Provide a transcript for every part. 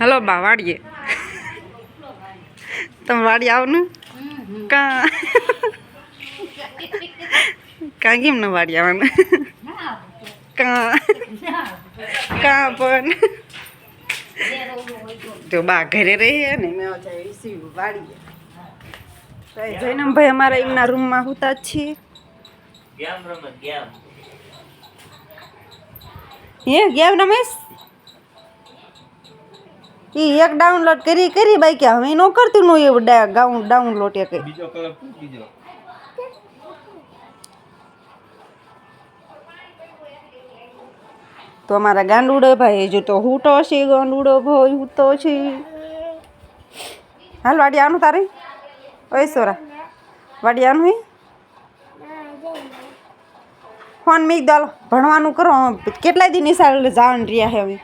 Hello બા વાડીએ. તમે વાડી આવનું કા? કા કેમ ન વાડી આવવાનું? કા? કા પણ? જો બા ઘરે રહી ને મેં વાડીએ. તો અમારા એમના રૂમમાં હોતા જ છીએ. હે ગેમ રમેશ? ઈ એક ડાઉનલોડ કરી કરી બાકી હવે નો કરતું નું એવું ડાઉન ડાઉનલોડ એ કઈ. બીજો કલર બીજો. તો અમારા ગાંડુડો ભાઈ જો તો હૂટો છે ગાંડુડો ભાઈ હૂતો છે. હાલ વાડી આનું તારે? ઓય સોરા. વાડી આનું હે? ફોન મીક દાલો ભણવાનું કરો કેટલા દિન નિશાળ જવાનું રહ્યા હે હવે?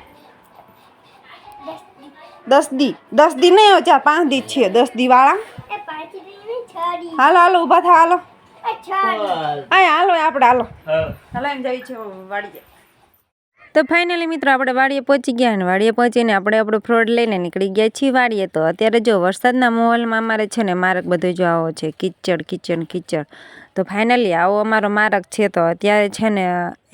દસ દી. દસ દી નહીં ચાર પાંચ દી છે. દસ દી વાળા હાલો હાલો ઊભા થા હાલો. અહીં હાલો આપણે હાલો. હાલો એમ જઈ છે વાડી તો ફાઇનલી મિત્રો આપણે વાડીએ પહોંચી ગયા અને વાડીએ પહોંચીને આપણે આપણો ફ્રોડ લઈને નીકળી ગયા છીએ વાડીએ. તો અત્યારે જો વરસાદના માહોલમાં અમારે છે ને માર્ગ બધો જો આવો છે કિચડ કિચડ કિચડ. તો ફાઇનલી આવો, અમારો માર્ગ છે તો અત્યારે છે ને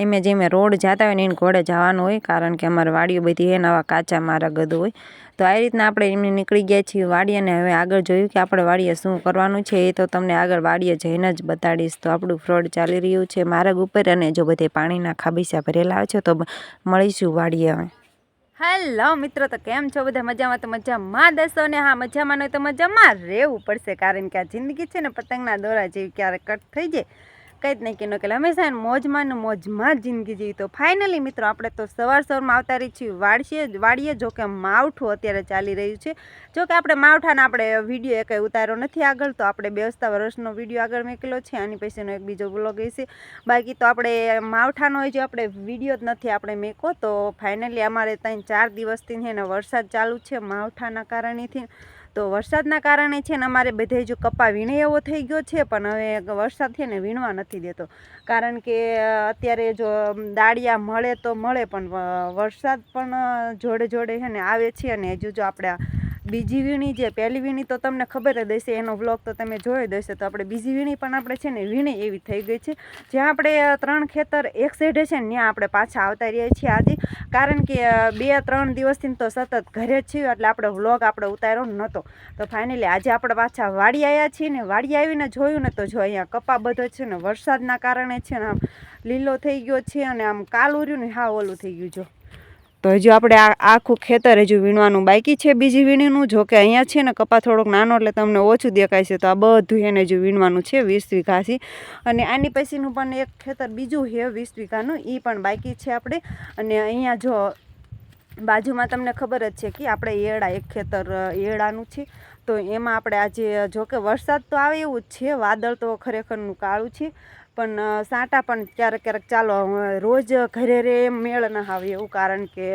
એમે જેમે રોડ જતા હોય ને એને ઘોડે જવાનું હોય, કારણ કે અમારે વાડીઓ બધી હે નવા કાચા માર્ગ બધું હોય. તો આ રીતના આપણે એમને નીકળી ગયા છીએ વાડીએ અને હવે આગળ જોયું કે આપણે વાડીએ શું કરવાનું છે, એ તો તમને આગળ વાડીએ જઈને જ બતાડીશ. તો આપણું ફ્રોડ ચાલી રહ્યું છે માર્ગ ઉપર અને જો બધે પાણીના ખાબીસા ભરેલા આવે છે તો મળીશું વાડીએ હવે. હેલો મિત્રો, તો કેમ છો બધા? મજામાં તો મજામાં દસો ને? હા, મજામાં નહીં તો મજામાં રહેવું પડશે કારણ કે આ જિંદગી છે ને પતંગના દોરા જેવી ક્યારેક કટ થઈ જાય. કંઈ જ નહીં કે ન કે હંમેશા મોજમાં ને મોજમાં જ જિંદગી જીવી. તો ફાઇનલી મિત્રો, આપણે તો સવાર સવારમાં આવતા રહી છીએ વાડીએ વાડીએ જો કે માવઠું અત્યારે ચાલી રહ્યું છે. જો કે આપણે માવઠાને આપણે વીડિયો કંઈ ઉતાર્યો નથી આગળ, તો આપણે બેસતા વર્ષનો વીડિયો આગળ મેકેલો છે, આની પછીનો એક બીજો બ્લોગ હશે બાકી તો આપણે માવઠાનો જે આપણે વીડિયો જ નથી આપણે મેકો, તો ફાઇનલી અમારે ત્યાં ચાર દિવસથી છે ને વરસાદ ચાલુ છે માવઠાના કારણેથી. તો વરસાદના કારણે છે ને અમારે બધે જો કપા વીણે એવો થઈ ગયો છે, પણ હવે વરસાદ છે ને વીણવા નથી દેતો. કારણ કે અત્યારે જો દાળિયા મળે તો મળે, પણ વરસાદ પણ જોડે જોડે છે ને આવે છે, અને હજુ જો આપણે બીજી વીણી જે, પહેલી વીણી તો તમને ખબર જ હશે, એનો વ્લોગ તો તમે જોઈ જ હશે. તો આપણે બીજી વીણી પણ આપણે છે ને વીણી એવી થઈ ગઈ છે, જ્યાં આપણે ત્રણ ખેતર એક સાઈડે છે ને, ત્યાં આપણે પાછા આવતા રહીએ છીએ આજે કારણ કે બે, ત્રણ દિવસથી તો સતત ઘરે જ છીએ, એટલે આપણે વ્લોગ આપણે ઉતાર્યો નહોતો. તો ફાઇનલી આજે આપણે પાછા વાડી આવ્યા છીએ ને, વાડી આવીને જોયું ને તો જો અહીંયા કપા બધો છે ને, વરસાદના કારણે છે ને, આમ લીલો થઈ ગયો છે અને આમ કાલું રહ્યું ને, હા, ઓલું થઈ ગયું જો. તો હજુ આપણે આ આખું ખેતર હજુ વીણવાનું બાકી છે. બીજી વીણીનું જો કે અહીંયા છે ને કપા થોડોક નાનો એટલે તમને ઓછું દેખાય છે. તો આ બધું એને હજુ વીણવાનું છે વીસ વીઘાથી અને આની પછીનું પણ એક ખેતર બીજું છે વીસ વીઘાનું. એ પણ બાકી છે આપણે. અને અહીંયા જો બાજુમાં તમને ખબર જ છે કે આપણે એળા એક ખેતર એળાનું છે. તો એમાં આપણે આજે જો કે વરસાદ તો આવે એવું જ છે. વાદળ તો ખરેખરનું કાળું છે. પણ સાંટા પણ ક્યારેક ક્યારેક ચાલો રોજ ઘરે રે મેળ ના આવે એવું કારણ કે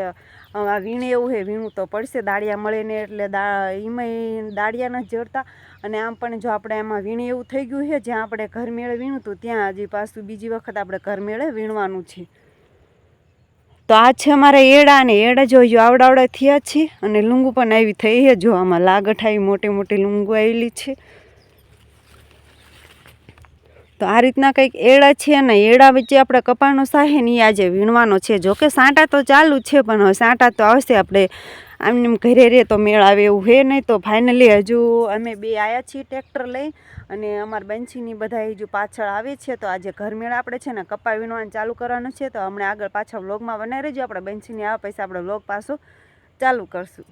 આ વીણે એવું હે, વીણું તો પડશે દાળિયા મળે ને એટલે દા એમાં દાળિયા નથી જડતા અને આમ પણ જો આપણે એમાં વીણે એવું થઈ ગયું છે જ્યાં આપણે ઘર મેળે વીણું હતું, ત્યાં હજી પાછું બીજી વખત આપણે ઘર મેળે વીણવાનું છે. તો આ છે અમારા એડા અને એડા જો જો આવડાવડા થયા છે, અને લુંગુ પણ આવી થઈ છે જો આમાં લાગઠ આવી, મોટી મોટી લુંગુ આવેલી છે. તો આ રીતના કંઈક એડા છે અને એડા વચ્ચે આપણે કપાળનો સાહે ને ઈ આજે વીણવાનો છે. જો કે સાંટા તો ચાલુ છે, પણ હવે સાંટા તો આવશે આપણે આમને એમ ઘરે રે તો મેળ આવે એવું હે નહીં તો ફાઇનલી હજુ અમે બે આવ્યા છીએ ટ્રેક્ટર લઈ અને અમારા બેન્ચીની બધા હજુ પાછળ આવે છે તો આજે ઘર મેળ આપણે છે ને કપા વીણવાનું ચાલુ કરવાનું છે. તો હમણાં આગળ પાછા વ્લોગમાં બનાવી રહેજો. આપણે બેન્ચીની આ પૈસા આપણે વ્લોગ પાછો ચાલુ કરશું.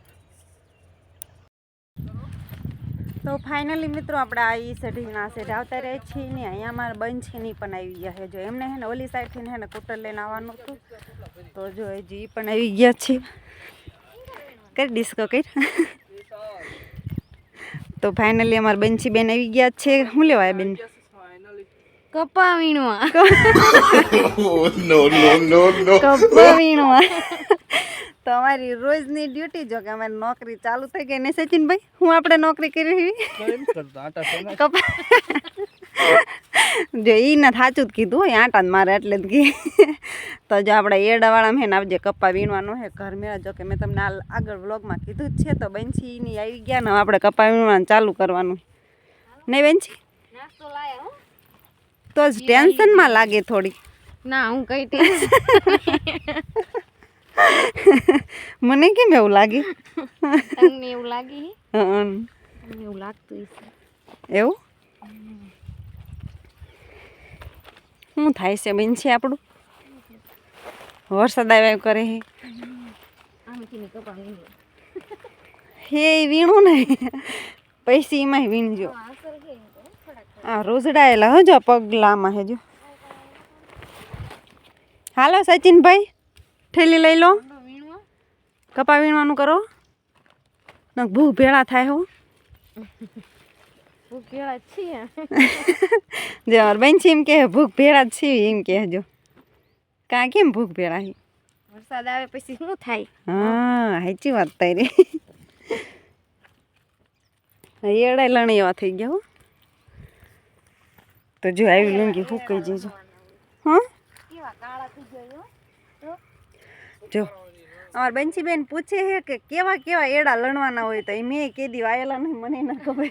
તો ફાઇનલી મિત્રો આપણે આ ઈ સઢીના સેઢ આવતા રહે છીએ ને અહીંયા અમારા નહીં પણ આવી ગયા છે. જો એમને હે ને ઓલી સાઈડથી હે ને કૂટર લઈને આવવાનું હતું. તો જો એ જી પણ આવી ગયા છે. કરી ડિસ્કો કઈ? તો ફાઇનલી અમારા બંછી બેન આવી ગયા છે. શું લેવાય બેન? કપા વીણવા. કપા વીણવા તો અમારી રોજની ડ્યુટી જો કે અમારી નોકરી ચાલુ થઈ ગઈ ને સચિનભાઈ હું આપણે નોકરી કરી? કપા જો એ ને સાચું જ કીધું હોય આટા જ મારે એટલે જ કી તો જો આપણે એડાવાળામાં હે ને આવજે કપ્પા વીણવાનું હે ઘર મેળા જો કે મેં તમને આ આગળ વ્લોગમાં કીધું જ છે તો બંછીની આવી ગયા ને આપણે કપ્પા વીણવાનું ચાલુ કરવાનું. નહીં બંછી હો. તો જ ટેન્શનમાં લાગે થોડી ના હું કઈ ટેન્શન મને કેમ એવું લાગે? તમને એવું લાગે હે. તમને એવું લાગતું હશે. એવું? શું થાય છે બેન છે આપણું? વરસાદ આવ્યા કરે હે. હે વીણું ને. પૈસી એમાંય વીણજો. આ રોજડાયેલા હજો પગલામાં હેજો હાલો સચિનભાઈ. ઠેલી લઈ લો. કપા વીણવાનું કરો. ન ભૂ ભેળા થાય હો. ભૂખ ભેળા છીએ. જે બેન છે એમ કે ભૂખ ભેળા જ છીએ. એમ કહેજો કાં કેમ ભૂખ ભેળા વરસાદ આવે પછી શું થાય? હા સાચી વાત તારી. એડાય લણી એવા થઈ ગયા હો. તો જો આવી લુંગી ફૂકાઈ જજો. હા? કેવા કાળા થઈ ગયો જો અમાર બંસી બેન પૂછે છે કે કેવા કેવા એડા લણવાના હોય તો એ મેં કેદી વાયેલા નહીં મને ના ખબર.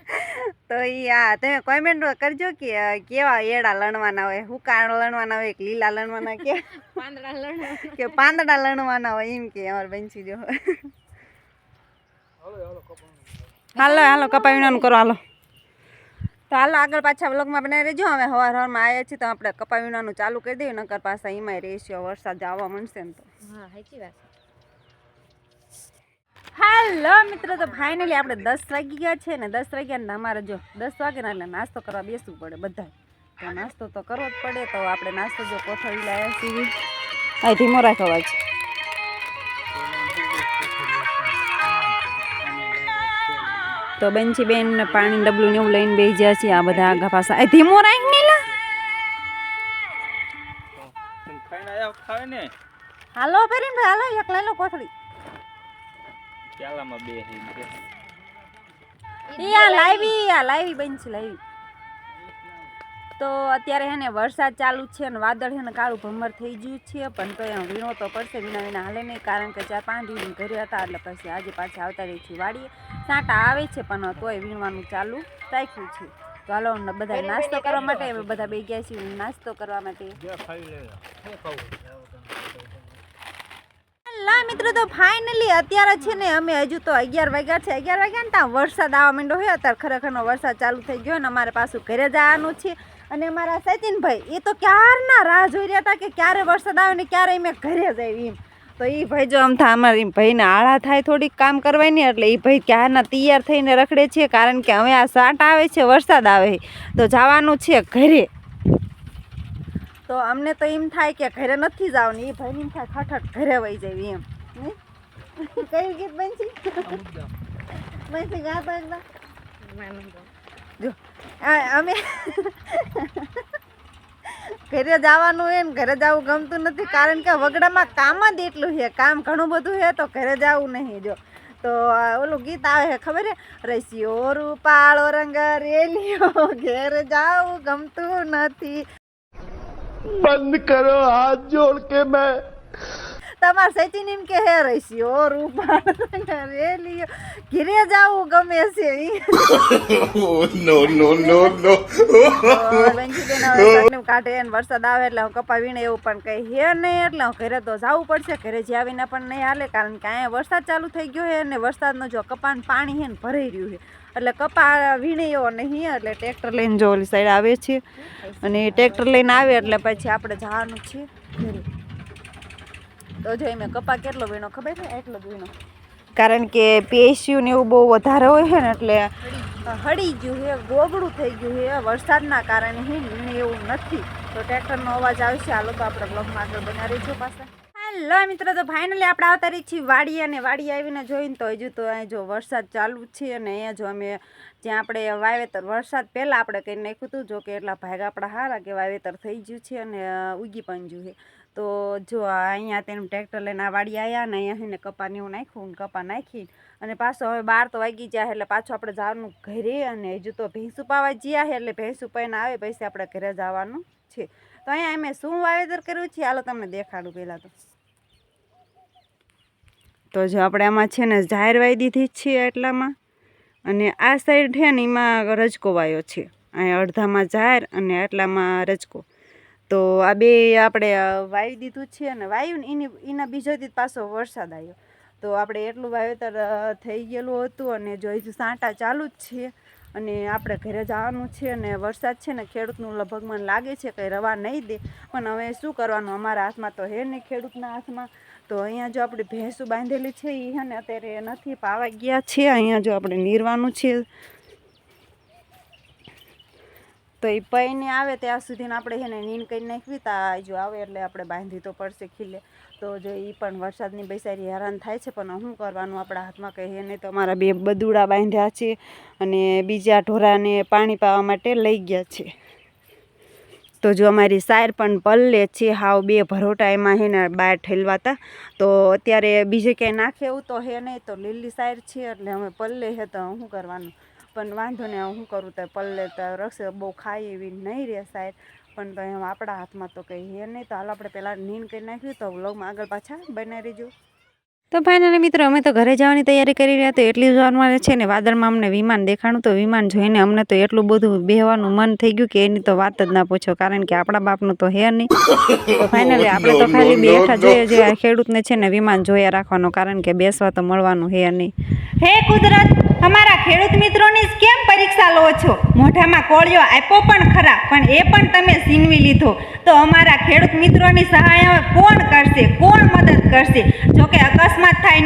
તો એ આ તમે કોમેન્ટ કરજો કે કેવા એડા લણવાના હોય. હુકાણ લણવાના હોય કે લીલા લણવાના કે? પાંદડા લણવા કે પાંદડા લણવાના હોય એમ કે અમાર બંસી જો હાલો હાલો કપાવીને કરો હાલો. તો હાલો આગળ પાછા વ્લોગમાં બનાવી રહેજો. હવે હવાર હવારમાં આવ્યા છીએ તો આપણે કપાવીનાનું ચાલુ કરી દઈએ નકર પાછા એમાંય રહેશે. વરસાદ આવવા મળશે ને તો. હા સાચી વાત. હાલો મિત્રો તો ફાઇનલી આપણે દસ વાગી ગયા છે ને દસ વાગ્યા ને અમારે જો દસ વાગ્યાના એટલે નાસ્તો કરવા બેસવું પડે બધા તો નાસ્તો તો કરવો જ પડે તો આપણે નાસ્તો જો કોથળી લાવ્યા છીએ. ધીમો રાખવા અવાજ તો બેનછી બેન ને પાણી ડબલું ને એવું લઈને બેસી ગયા છે આ બધા આગા પાસા એ ધીમો રાખ ને લા ખાઈને આયા ખાવે ને હાલો ફેરીને ભાઈ હાલો એક લઈ લો કોથળી. પ્યાલામાં બે હે. આ લાવી આ લાવી બેનછી લાવી. તો અત્યારે હે ને વરસાદ ચાલુ છે ને વાદળ છે ને કાળું ભમર થઈ ગયું છે પણ તો એમ વીણો તો પડશે વિના વિના હાલે નહીં કારણ કે ચાર પાંચ દિવસ ઘરે હતા એટલે પછી આજે પાછા આવતા રહી છીએ વાડીએ. સાંટા આવે છે પણ તોય વીણવાનું ચાલુ રાખ્યું છે. તો હાલો બધા નાસ્તો કરવા માટે અમે બધા બે ગયા છીએ નાસ્તો કરવા માટે. લા. મિત્રો તો ફાઇનલી અત્યારે છે ને અમે હજુ તો અગિયાર વાગ્યા છે. અગિયાર વાગ્યા ને ત્યાં વરસાદ આવવા માંડ્યો હોય અત્યારે ખરેખરનો વરસાદ ચાલુ થઈ ગયો ને અમારે પાછું ઘરે જવાનું છે. અને અમારા સચિનભાઈ એ તો ક્યારના રાહ જોઈ રહ્યા હતા કે ક્યારે વરસાદ આવે ને ક્યારે મેં ઘરે જાય એમ. તો એ ભાઈ જો આમ થા અમારી ભાઈને આળા થાય થોડીક કામ કરવાની એટલે એ ભાઈ ક્યારના તૈયાર થઈને રખડે છે કારણ કે હવે આ સાટ આવે છે વરસાદ આવે. તો જવાનું છે ઘરે. તો અમને તો એમ થાય કે ઘરે નથી જવાનું એ ભાઈને એમ થાય ખટખટ ઘરે વહી જાય એમ? કયું ગીત બનશે? બનશે ગાતા એકદમ જો અમે ઘરે જવાનું હોય ને ઘરે જવું ગમતું નથી, કારણ કે વગડામાં કામ જ એટલું છે. કામ ઘણું બધું છે તો ઘરે જવું નહીં, જો. તો ઓલું ગીત આવે છે, ખબર છે? રસીઓ રૂપાળો રંગ રેલીઓ ઘેર જાવું ગમતું નથી. બંધ કરો હાથ જોડ કે મેં તમાર સચિન એમ કે હે રહીશી ઓ રંગ ઘીરે ઘેરે જાવું ગમે છે કાઢે ને વરસાદ આવે એટલે હું કપા વીણે એવું પણ કઈ હે નહીં. એટલે હું ઘરે તો જવું પડશે ઘરે જ્યાં આવીને પણ નહીં હાલે કારણ કે અહીંયા વરસાદ ચાલુ થઈ ગયો છે અને વરસાદનો જો કપાન પાણી છે ને ભરાઈ રહ્યું છે. એટલે કપા વીણ્યો એવો નહીં એટલે ટ્રેક્ટર લઈને જો ઓલી સાઈડ આવે છે. અને ટ્રેક્ટર લઈને આવે એટલે પછી આપણે જવાનું છે તો જો મેં કપા કેટલો વીણો ખબર છે? એટલો જ વીણો. કારણ કે પીએસયુ ને એવું બહુ વધારે હોય છે ને એટલે હળી ગયું છે ગોગડું થઈ ગયું છે વરસાદના કારણે હે ને એવું નથી. તો ટ્રેક્ટરનો અવાજ આવશે આ લોકો આપણે બ્લોગમાં આગળ બનાવી છો પાસે હેલો મિત્રો તો ફાઇનલી આપણે આવતા રહી છીએ વાડી અને વાડી આવીને જોઈને તો હજુ તો અહીં જો વરસાદ ચાલુ છે અને અહીંયા જો અમે જ્યાં આપણે વાવેતર વરસાદ પહેલાં આપણે કંઈ નાખ્યું હતું જો કે એટલા ભાગ આપણા હારા કે વાવેતર થઈ ગયું છે અને ઉગી પણ ગયું છે. તો જો અહીંયા તેનું ટ્રેક્ટર લઈને આ વાડી આવ્યા ને અહીંયા એને કપાને એવું નાખ્યું કપા નાખી અને પાછો હવે બાર તો વાગી જાય એટલે પાછું આપણે જવાનું ઘરે અને હજુ તો ભેંસ ઉપાવા જ્યા છે એટલે ભેંસ પાઈને આવે પછી આપણે ઘરે જવાનું છે. તો અહીંયા અમે શું વાવેતર કર્યું છે? હાલો તમને દેખાડું પહેલાં તો. તો જો આપણે આમાં છે ને જાહેર વાવી દીધી જ છે એટલામાં અને આ સાઈડ છે ને એમાં રજકો વાયો છે. અહીંયા અડધામાં જાહેર અને આટલામાં રજકો. તો આ બે આપણે વાવી દીધું છે અને વાવ્યું ને એની, એના બીજો દી પાછો વરસાદ આવ્યો તો આપણે એટલું વાવેતર થઈ ગયેલું હતું અને જો હજુ સાંટા ચાલુ જ છે અને આપણે ઘરે જવાનું છે અને વરસાદ છે ને ખેડૂતનું લગભગ મને લાગે છે કે રવા નહીં દે. પણ હવે શું કરવાનું? અમારા હાથમાં તો હે નહીં ખેડૂતના હાથમાં. તો અહીંયા જો આપણે ભેંસું બાંધેલી છે એ ને અત્યારે નથી પાવા ગયા છે. અહીંયા જો આપણે નીરવાનું છે. તો એ પૈને આવે ત્યાં સુધીને આપણે છે ને નીન કરી નાખવી, તા જો આવે એટલે આપણે બાંધી તો પડશે ખીલે. તો જો એ પણ વરસાદની બેસારી હેરાન થાય છે, પણ શું કરવાનું આપણા હાથમાં કહીએ નહીં. તો અમારા બે બદુડા બાંધ્યા છે અને બીજા ઢોરાને પાણી પાવા માટે લઈ ગયા છે. તો જો અમારી સાયર પણ પલ્લે છે, હાવ બે ભરોટા એમાં હે ને બહાર ઠેલવાતા. તો અત્યારે બીજે ક્યાંય નાખે એવું તો હે નહીં. તો લીલી સાયર છે એટલે અમે પલ્લે છે તો શું કરવાનું? પણ વાંધો ને શું કરું તો પલ્લે તો રક્ષે બહુ ખાય એવી નહીં રહે સાહેબ. પણ તો એમ આપણા હાથમાં તો કંઈ હે નહીં. તો હાલ આપણે પહેલાં નીન કરી નાખ્યું તો વ્લોગમાં આગળ પાછા બનાવી રહીજો. તો ફાઇનલી મિત્રો, અમે તો ઘરે જવાની તૈયારી કરી રહ્યા તો એટલી જોરમાં છે ને વાદળમાં અમને વિમાન દેખાણું તો વિમાન જોઈને અમને તો એટલું બધું બેહવાનું મન થઈ ગયું કે એની તો વાત જ ના પૂછો, કારણ કે આપણા બાપનું તો હે નહીં. તો ફાઇનલી આપણે તો ખાલી બેઠા જોઈએ જે ખેડૂતને છે ને વિમાન જોયા રાખવાનું, કારણ કે બેસવા તો મળવાનું હે નહીં. હે કુદરત, અમારા ખેડૂત મિત્રોની કેમ પરીક્ષા લો છો? મોઢામાં કોળિયો આપ્યો પણ ખરા, પણ એ પણ તમે સીનવી લીધો. તો અમારા ખેડૂત મિત્રોની સહાય કોણ કરશે? કોણ મદદ કરશે? જોકે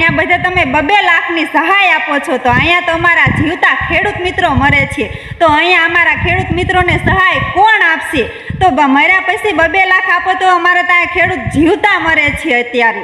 આ બધા તમે બબે લાખની સહાય આપો છો, તો અહીંયા તો અમારા જીવતા ખેડૂત મિત્રો મરે છે. તો અહીંયા અમારા ખેડૂત મિત્રોને સહાય કોણ આપશે? તો મર્યા પછી બબે લાખ આપો તો અમારે ત્યાં ખેડૂત જીવતા મરે છે અત્યારે.